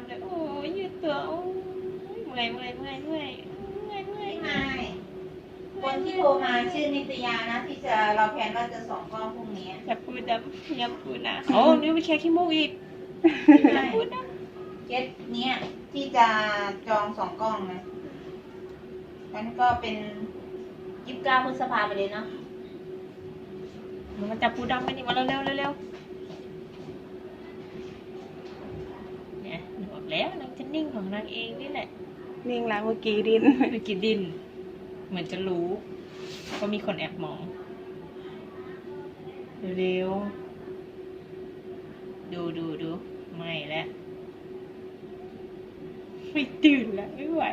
ำเลยโอ้ยยืดตัวโอ้ยเมื่อยเมื่อยเมื่อยเมื่อยเมื่อยเมื่อยไม่คนที่โทรมาชื่อนิตยานะ ที่จะเราแพลนว่าจะส่องกล้องพรุ่งนี้อย่าพูดนะอย่าพูดนะโอ้นี่ไปเช็คขี้มูกอีกอย่าพูดนะเคสเนี้ยที่จะจองสองกล้องนะงั้นก็เป็นยิบเก้าพฤษภาไปเลยเนาะหนูมาจับปูดำกันอีกมาเร็วเร็วเร็วเร็วเนี่ยหนูบอก แล้วนางจะนิ่งของนางเองนี่แหละ นิ่งแล้วเมื่อกี้ดินไปกินดิน เหมือนจะรู้ว่ามีคนแอบมอง เร็วๆดูดูดูไม่แล้วไม่ตื่นแล้วไม่ไหว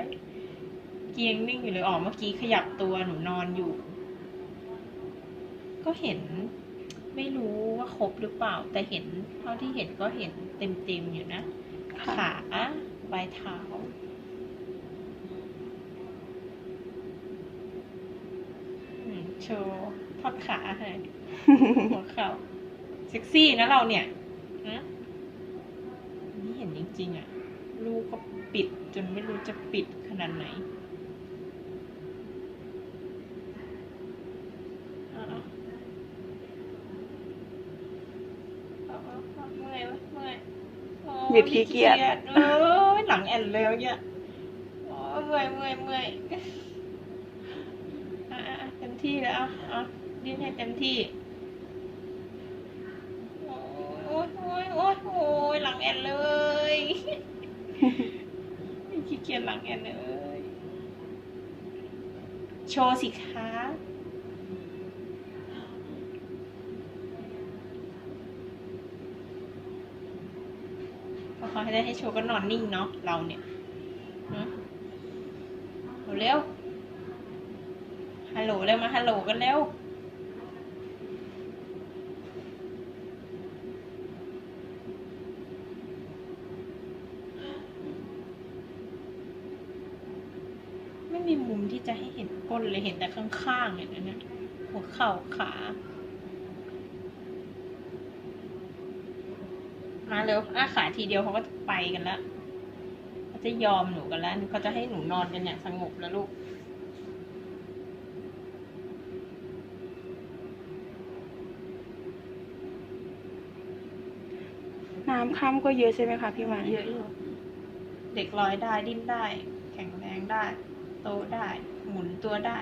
เกียงนิ่งอยู่เลยออกเมื่อกี้ขยับตัวหนูนอนอยู่ ก็เห็น ไม่รู้ว่าครบหรือเปล่า แต่เห็น เท่าที่เห็นก็เห็นเต็มๆอยู่นะค่ะ ขาปลายเท้า โชว์ทอดขาให้หัวเข่าเซ็กซี่นะเราเนี่ยนะนี่เห็นจริงๆอะ ลูกก็ปิดจนไม่รู้จะปิดขนาดไหนเอาเอาเอาเมื่อยวะเมื่อย โอ้บิดขี้เกียจเออหลังแอนเลยเนี่ยโอ้เมื่อยเมื่อยเมื่อยอะเต็มที่แล้วเอาเอาดิ้นให้เต็มที่โอ้ยโอ้ยโอ้ยโอ้ยหลังแอนเลยขี้เกียจหลังแอนเลย โชว์สิคะ เขาให้ได้ให้โชว์ก็นอนนิ่งเนาะเราเนี่ยเอาเร็วฮัลโหลเร็วมาฮัลโหลกันเร็วไม่มีมุมที่จะให้เห็นก้นเลยเห็นแต่ข้างๆเนี่ยนะเนี่ยหัวเข่าขา มาเร็วอ้าขาทีเดียวเขาก็จะไปกันแล้วเขาจะยอมหนูกันแล้วเขาจะให้หนูนอนกันอย่างสงบแล้วลูกน้ำค่ำก็เยอะใช่ไหมคะพี่หมายเยอะอยู่เด็กลอยได้ดิ้นได้ แข็งแรงได้ โตได้ หมุนตัวได้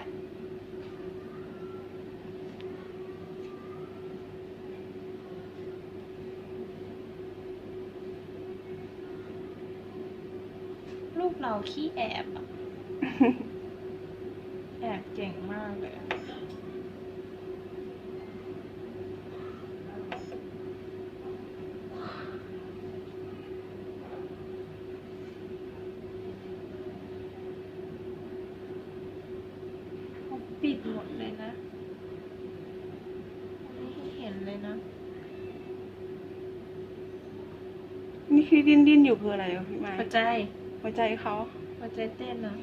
ลูกเราขี้แอบอะแอบเก่งมากเลยอะเขาปิดหมดเลยนะไม่ให้เห็นเลยนะ นี่คือดิ้นดิ้นอยู่คืออะไรคะพี่หมายหัวใจ หัวใจเขาหัวใจเต้นนะ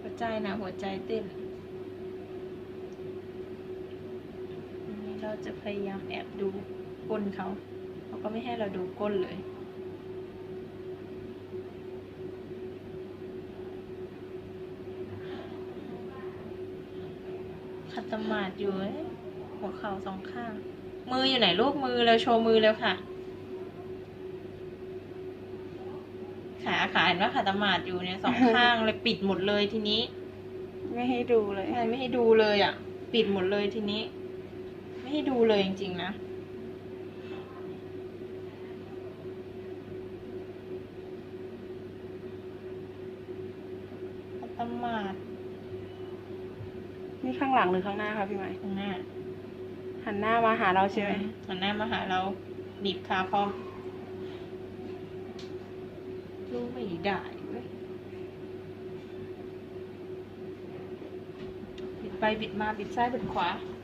หัวใจนะหัวใจเต้นนี้เราจะพยายามแอบดูก้นเขาเขาก็ไม่ให้เราดูก้นเลยขัดสมาธิอยู่เอ้ยหัวเข่าสองข้าง มืออยู่ไหนลูกมือเราโชว์มือแล้วค่ะ ขาขาเห็นว่าขาตมาดอยู่เนี่ยสองข้างเลยปิดหมดเลยทีนี้ ไม่ให้ดูเลยใช่ไม่ให้ดูเลยอะ ปิดหมดเลยทีนี้ ไม่ให้ดูเลยจริงๆนะขาตมาดนี่ข้างหลังหรือข้างหน้าคะพี่หมายข้างหน้าหันหน้ามาหาเราใช่ไหมหันหน้ามาหาเราบีบขาพร้อมรู้ ไม่ได้เว้ยบิดไปบิดมาบิดซ้ายบิดขวา